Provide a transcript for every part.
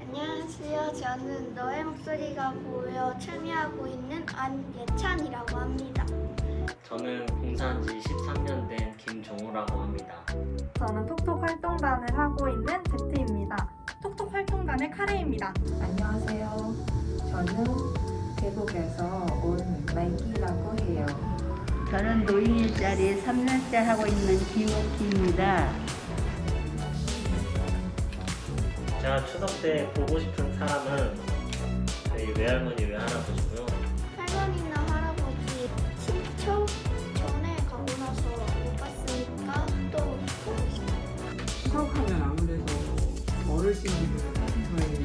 안녕하세요. 저는 너의 목소리가 보여 참여하고 있는 안예찬이라고 합니다. 저는 봉사한 지 13년 된 김종우라고 합니다. 저는 톡톡 활동단을 하고 있는 제트입니다. 톡톡 활동단의 카레입니다. 안녕하세요. 저는 대국에서 온 마이키라고 해요. 저는 노인 일자리 3년째 하고 있는 김옥희입니다. 제가 추석 때 보고 싶은 사람은 저희 외할머니 외할아버지고요. 할머니나 할아버지 친척 전에 가고 나서 못 봤으니까 또 보고 싶어요. 추석하면 아무래도 어르신들은 저희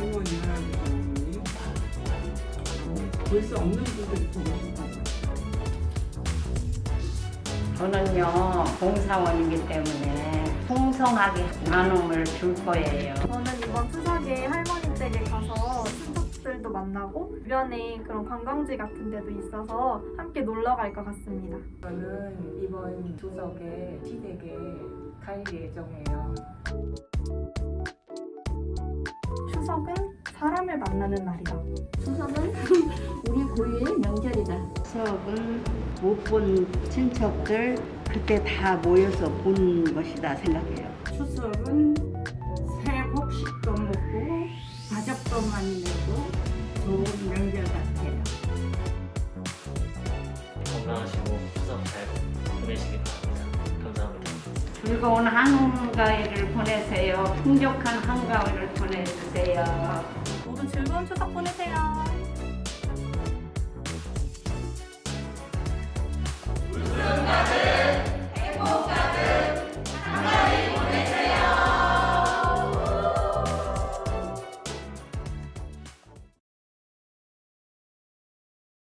할머니 할아버지 어, 볼수 없는 분들이 보고 싶어요. 저는요, 봉사원이기 때문에 풍성하게 나눔을 줄 거예요. 저는 이번 추석에 할머니 댁에 가서 친척들도 만나고 주변에 그런 관광지 같은 데도 있어서 함께 놀러 갈 것 같습니다. 저는 이번 추석에 시댁에 갈 예정이에요. 추석은 사람을 만나는 날이다. 추석은 우리 고유의 명절이다. 추석은 못 본 친척들 그때 다 모여서 본 것이다 생각해요. 추석은 새 곡식도 먹고 가족도 만나고 좋은 명절 같아요. 건강하시고 추석 잘 보내시기 바랍니다. 감사합니다. 즐거운 한가위를 보내세요. 풍족한 한가위를 보내주세요. 모두 즐거운 추석 보내세요.